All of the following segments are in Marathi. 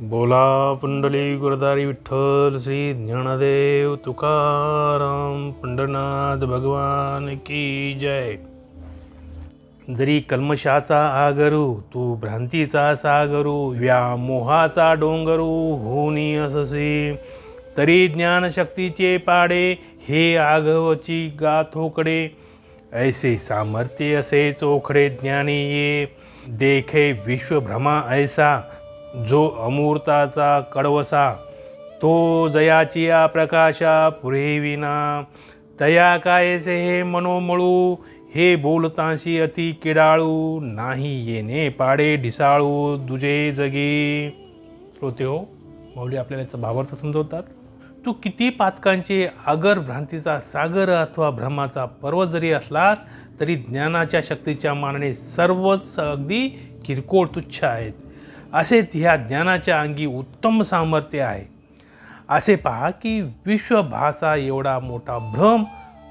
बोला पुंडली गुरुदारी विठ्ठल श्री ज्ञानदेव तुकाराम पंढरनाथ भगवान की जय. जरी कल्मशाचा आगरू तू भ्रांतीचा सागरू व्यामोहाचा डोंगरू होनी अससे. तरी ज्ञानशक्तीचे पाडे हे आघवची गाथोकडे ऐसे सामर्थ्य असे चोखडे ज्ञानी ये देखे विश्वभ्रमा ऐसा जो अमूर्ताचा कडवसा तो जयाची या प्रकाशा पुरेविना तया कायसे हे मनोमळू हे बोलतांशी अति किडाळू नाही येणे पाडे ढिसाळू दुजे जगे. श्रोते हो माऊली आपल्याला याचा भावार्थ समजवतात. तू किती पाचकांचे आगर भ्रांतीचा सागर अथवा भ्रमाचा पर्वत जरी असलात तरी ज्ञानाच्या शक्तीच्या मानाने सर्वच अगदी किरकोळ तुच्छ आहेत. असेच ह्या ज्ञानाच्या अंगी उत्तम सामर्थ्य आहे. असे पहा की विश्वभासा एवढा मोठा भ्रम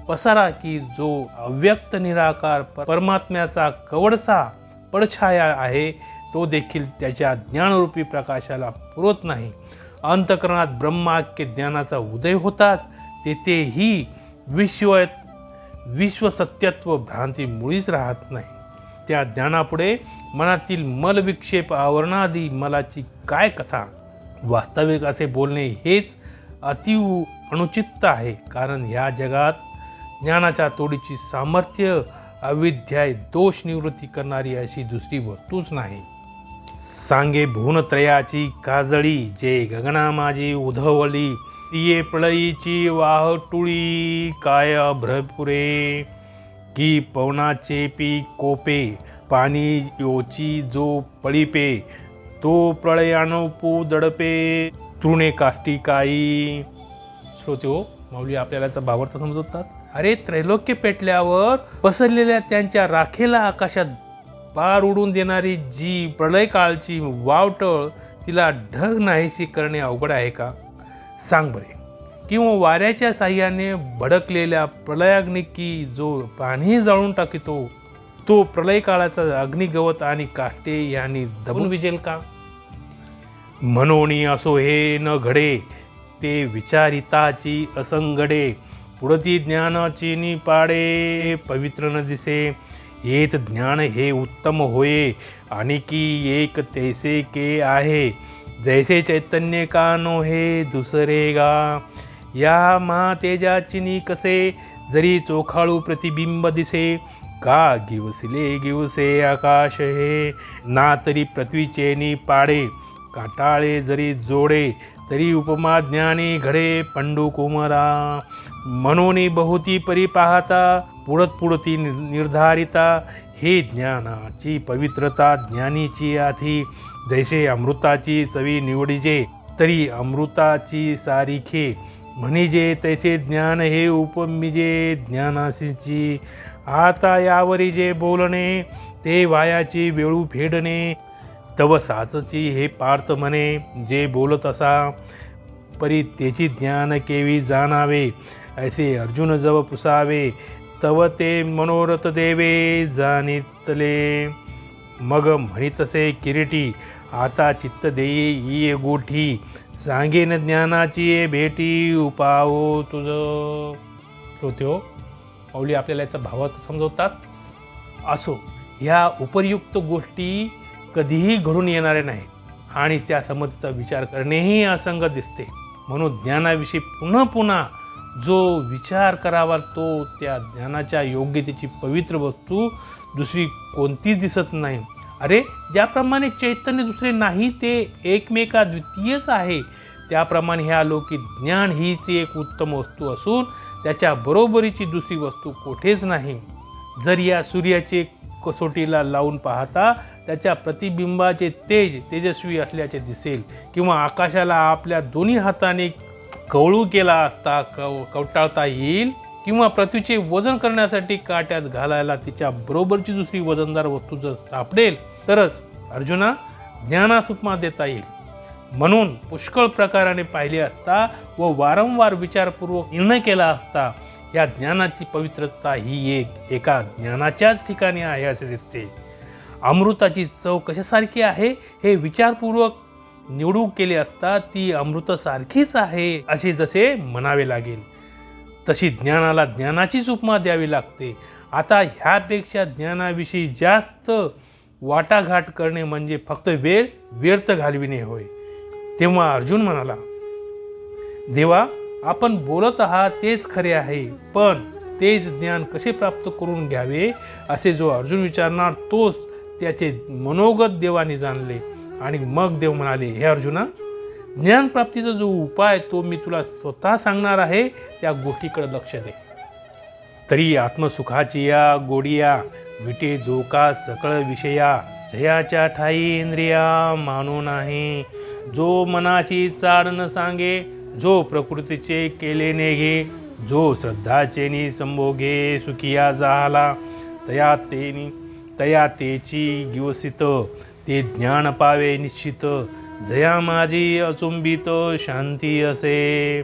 पसारा की जो अव्यक्त निराकार परमात्म्याचा कवडसा पडछाया आहे तो देखील त्याच्या ज्ञानरूपी प्रकाशाला पुरत नाही. अंतकरणात ब्रह्माक्य ज्ञानाचा उदय होताच तेथेही विश्व विश्वसत्यत्व भ्रांती मुळीच राहत नाही. त्या ज्ञानापुढे मनातील मलविक्षेप आवरणादी मलाची काय कथा? वास्तविक असे बोलणे हेच अतिव अनुचित आहे कारण ह्या जगात ज्ञानाच्या तोडीची सामर्थ्य अविद्याय दोष निवृत्ती करणारी अशी दुसरी वस्तूच नाही. सांगे भुवनत्रयाची काजळी जे गगना माझी उधवली तिये प्रळयीची वाहटुळी काय भ्रपुरे की पवनाचे पी कोपे पाणी योची जो पळीपे तो प्रळयानुपू दडपे. तृणे काष्टी काई श्रोते हो माऊली आपल्याला याचा भावार्थ समजवतात. अरे त्रैलोक्य पेटल्यावर पसरलेल्या त्यांच्या राखेला आकाशात पार उडून देणारी जी प्रलय काळची वावटळ तिला ढग नाहीशी करणे अवघड आहे का? सांग बरे. किंवा वाऱ्याच्या साह्याने भडकलेल्या प्रलयाग्निकी जो पाणी जाळून टाकितो तो प्रलय काळाचा अग्निगवत आणि काष्टे यांनी दबून विजेल का? म्हणोनी असो हे न घडे ते विचारिताची असंगडे पुढती ज्ञानाची नि पाडे पवित्र न दिसे येत ज्ञान हे उत्तम होये आणि की एक तैसे के आहे जैसे चैतन्य का नो हे दुसरे गा. या महातेजाचिनी कसे जरी चोखाळू प्रतिबिंब दिसे का गिवसिले गिवसे आकाश हे ना तरी पृथ्वीचे नि पाडे काटाळे जरी जोडे तरी उपमा ज्ञानी घडे पंडू कुमरा. मनोनी बहुती परी पाहता पुढत पुढती नि- निर्धारिता हे ज्ञानाची पवित्रता ज्ञानीची आधी जैसे अमृताची चवी निवडीजे तरी अमृताची सारिखे म्हणजे तैसे ज्ञान हे उपमिजे ज्ञानासीची. आता यावरी जे बोलणे ते वायाची वेळू फेडणे. तव साचची हे पार्थ म्हणे जे बोलत असा परी त्याची ज्ञान केवी जाणावे. ऐसे अर्जुन जव पुसावे तव ते मनोरथ देवे जाणितले. मग म्हणितसे किरीटी आता चित्त देई गोठी. सांगेन ज्ञानाची भेटी उपावो तुझ. श्रोते हो आपल्याला याचा भावात समजवतात. असो ह्या उपयुक्त गोष्टी कधीही घडून येणारे नाही आणि त्या संबंधीचा विचार करणेही असंगत दिसते. म्हणून ज्ञानाविषयी पुन्हा पुन्हा जो विचार करावा तो त्या ज्ञानाच्या योग्यतेची पवित्र वस्तू दुसरी कोणतीच दिसत नाही. अरे ज्याप्रमाणे चैतन्य दुसरे नाही ते एकमेका द्वितीयच आहे. त्याप्रमाणे ह्या अलौकिक ज्ञान हीच एक उत्तम वस्तू असून त्याच्या बरोबरीची दुसरी वस्तू कोठेच नाही. जर या सूर्याचे कसोटीला लावून पाहता त्याच्या प्रतिबिंबाचे तेज तेजस्वी असल्याचे दिसेल किंवा आकाशाला आपल्या दोन्ही हाताने कवळू केला असता कव कवटाळता येईल किंवा पृथ्वीचे वजन करण्यासाठी काट्यात घालायला तिच्या बरोबरची दुसरी वजनदार वस्तू जर सापडेल तरच अर्जुना ज्ञानास उपमा देता येईल. म्हणून पुष्कळ प्रकाराने पाहिले असता व वारंवार विचारपूर्वक निर्णय केला असता या ज्ञानाची पवित्रता ही एक एका ज्ञानाच्याच ठिकाणी आहे असे दिसते. अमृताची चव कशासारखी आहे हे विचारपूर्वक निवडूक केले असता ती अमृतासारखीच आहे असे जसे म्हणावे लागेल. तशी ज्ञानाला ज्ञानाचीच उपमा द्यावी लागते. आता ह्यापेक्षा ज्ञानाविषयी जास्त वाटाघाट करणे म्हणजे फक्त वेळ व्यर्थ घालविणे होय. तेव्हा अर्जुन म्हणाला देवा आपण बोलत आहात तेच खरे आहे पण तेच ज्ञान कसे प्राप्त करून घ्यावे? असे जो अर्जुन विचारणार तोच त्याचे मनोगत देवाने जाणले. आणि मग देव म्हणाले हे अर्जुना ज्ञानप्राप्तीचा जो उपाय तो मी तुला स्वतः सांगणार आहे त्या गोष्टीकडे लक्ष दे. तरी आत्मसुखाची या गोडिया विटे जोका सकळ विषया जयाच्या ठाई इंद्रिया मानू नाही. जो मनाची चार न सांगे जो प्रकृतीचे केले नेघे जो श्रद्धाचेनी संभोगे सुखिया झाला तया तेनी तया तेची गिवसित ते ज्ञान पावे निश्चित. जया माझी अचुंबित शांती असे.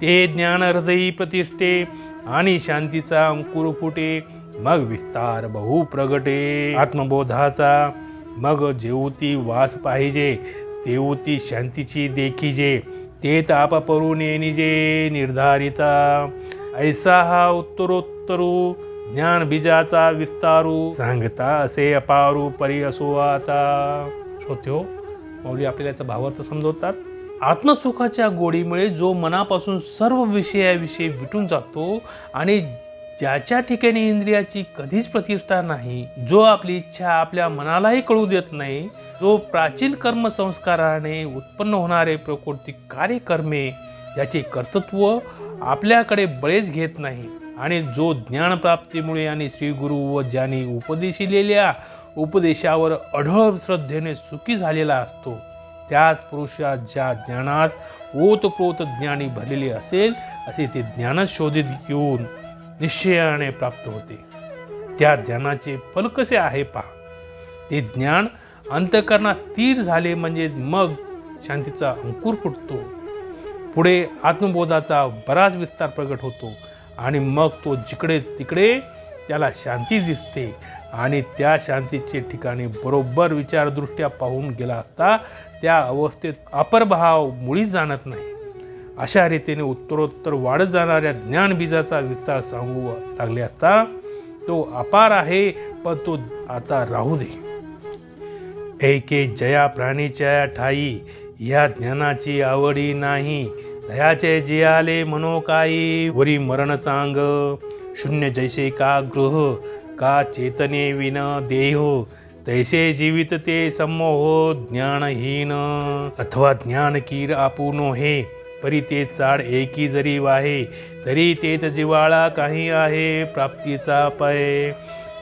ते ज्ञान हृदयी प्रतिष्ठे आणि शांतीचा अंकुर फुटे. मग विस्तार बहु प्रगटे आत्मबोधाचा मग जेवती वास पाहिजे. देवती शांतीची देखी जे ते ताप परून जे निर्धारिता. ऐसा हा उत्तरोत्तरू ज्ञान बीजाचा विस्तारू. सांगता असे अपारू परी असो आता. श्रोत्यो मौली आपल्याला याचा भावार्थ समजवतात? आत्मसुखाच्या गोडीमुळे जो मनापासून सर्व विषयाविषयी विटून जातो आणि ज्याच्या ठिकाणी इंद्रियाची कधीच प्रतिष्ठा नाही जो आपली इच्छा आपल्या मनालाही कळू देत नाही जो प्राचीन कर्मसंस्काराने उत्पन्न होणारे प्रकृती कार्यकर्मे याचे कर्तृत्व आपल्याकडे बळेच घेत नाही आणि जो ज्ञानप्राप्तीमुळे आणि श्रीगुरु व ज्यांनी उपदेशिलेल्या उपदेशावर अढळ श्रद्धेने सुखी झालेला असतो त्याच पुरुषात ज्या ज्ञानात ओतप्रोत ज्ञानी भरलेले असेल असे ते ज्ञान शोधित येऊन निश्चयाने प्राप्त होते. त्या ज्ञानाचे फल कसे आहे पहा. ते ज्ञान अंतकरणात स्थिर झाले म्हणजे मग शांतीचा अंकुर फुटतो. पुढे आत्मबोधाचा बराच विस्तार प्रगट होतो आणि मग तो जिकडे तिकडे त्याला शांती दिसते आणि त्या शांतीचे ठिकाणी बरोबर विचारदृष्ट्या पाहून गेला असता त्या अवस्थेत अपरभाव मुळीच जाणत नाही. अशा रीतीने उत्तरोत्तर वाढत जाणाऱ्या ज्ञानबीजाचा विस्तार सांगू लागले असता तो अपार आहे पण तो आता राहू दे. ऐके जया प्राणीच्या ठाई या ज्ञानाची आवडी नाही. दयाचे जियाले म्हणो काही वरी मरण चांग शून्य जैसे का गृह का चेतने विन देह. तैसे जीवित ते समोह ज्ञानहीन. अथवा ज्ञान कीर आपुनो हे परी ते चाड एकी जरी वाहे तरी तेत जिवाळा काही आहे प्राप्तीचा पय.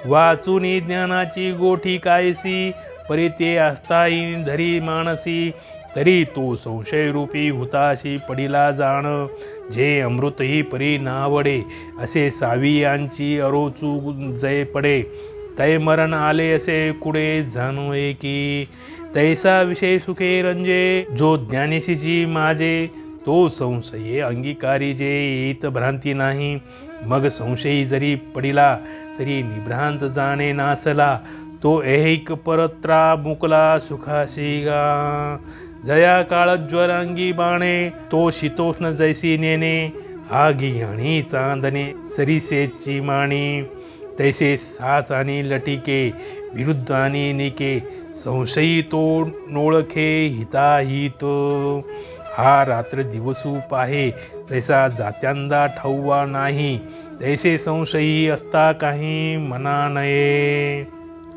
वाचून ज्ञानाची गोठी कायसी परी ते असताही धरी मानसी तरी तो संशयरूपी हुताशी पडिला जाण. जे अमृतही परी नावडे असे सावियांची अरोचू जय पडे. तै मरण आले असे कुडे जाणू की तैसा विषय सुखे रंजे जो ज्ञानेशीची माझे तो संशये अंगीकारी जे येत भ्रांती नाही. मग संशयी जरी पडिला तरी निभ्रांत जाणे नासला. तो ऐक परत्रा मुकला सुखाशी गा. जया काळ ज्वरांगी बाणे तो शीतोष्ण जैसी नेणे. आगी आणि चांदणे सरीसेची माणी. तैसे साच आणि लटिके विरुद्ध आणि निके. संशयी तो नोळखे हिताहित. हा रात्र दिवसूप आहे. तैसा जात्यांदा ठाऊवा नाही. तैसे संशयी असता काही मना नये.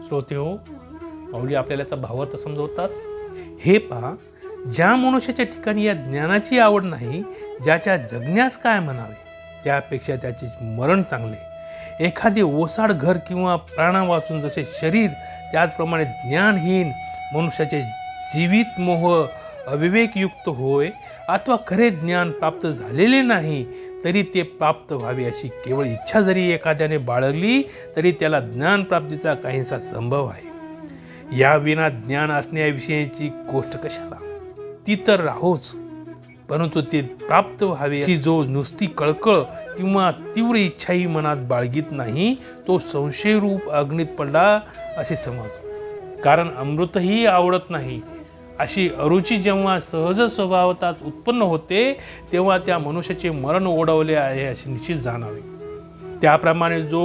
श्रोते हो माऊली आपल्याला याचा भावार्थ समजवतात. हे पहा ज्या मनुष्याच्या ठिकाणी या ज्ञानाची आवड नाही ज्याच्या जगण्यास काय म्हणावे त्यापेक्षा त्याचे मरण चांगले. एखादे ओसाड घर किंवा प्राणा वाचून जसे शरीर त्याचप्रमाणे ज्ञानहीन मनुष्याचे जीवित मोह अविवेकयुक्त होय अथवा खरे ज्ञान प्राप्त झालेले नाही तरी ते प्राप्त व्हावे अशी केवळ इच्छा जरी एखाद्याने बाळगली तरी त्याला ज्ञानप्राप्तीचा काहीसा संभव आहे. या विना ज्ञान असण्याविषयीची गोष्ट कशाला? ती तर राहोच परंतु ते प्राप्त व्हावे अशी जो नुसती कळकळ किंवा तीव्र इच्छाही मनात बाळगीत नाही तो संशयरूप अग्नीत पडला असे समज. कारण अमृतही आवडत नाही अशी अरुची जेव्हा सहज स्वभावतात उत्पन्न होते तेव्हा त्या मनुष्याचे मरण ओढवले आहे असे निश्चित जाणावे. त्याप्रमाणे जो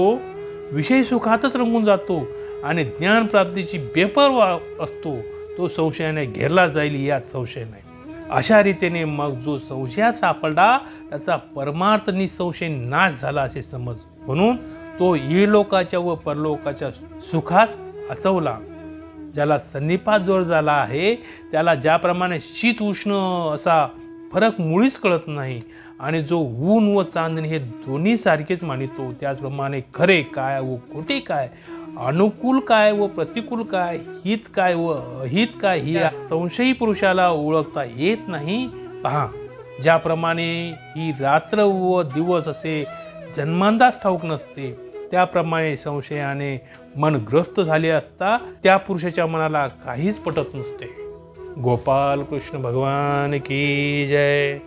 विषय सुखातच रंगून जातो आणि ज्ञानप्राप्तीची बेपरवा असतो तो संशयाने घेरला जाईल यात संशय नाही. अशा रीतीने मग जो संशयात सापडला त्याचा परमार्थ निसंशय नाश झाला असे समज म्हणून तो इलोकाच्या व परलोकाच्या सुखात अचवला ज्याला सन्निपात जोर झाला आहे त्याला ज्याप्रमाणे शीत उष्ण असा फरक मुळीच कळत नाही आणि जो ऊन व चांदणी हे दोन्ही सारखेच मानितो त्याचप्रमाणे खरे काय व खोटे काय अनुकूल काय व प्रतिकूल काय हित काय व अहित काय ही संशयी पुरुषाला ओळखता येत नाही. पहा ज्याप्रमाणे ही रात्र व दिवस असे जन्मांदाच ठाऊक नसते त्याप्रमाणे संशयाने मन ग्रस्त झाले असता त्या पुरुषाच्या मनाला काहीच पटत नसते. गोपाल कृष्ण भगवान की जय.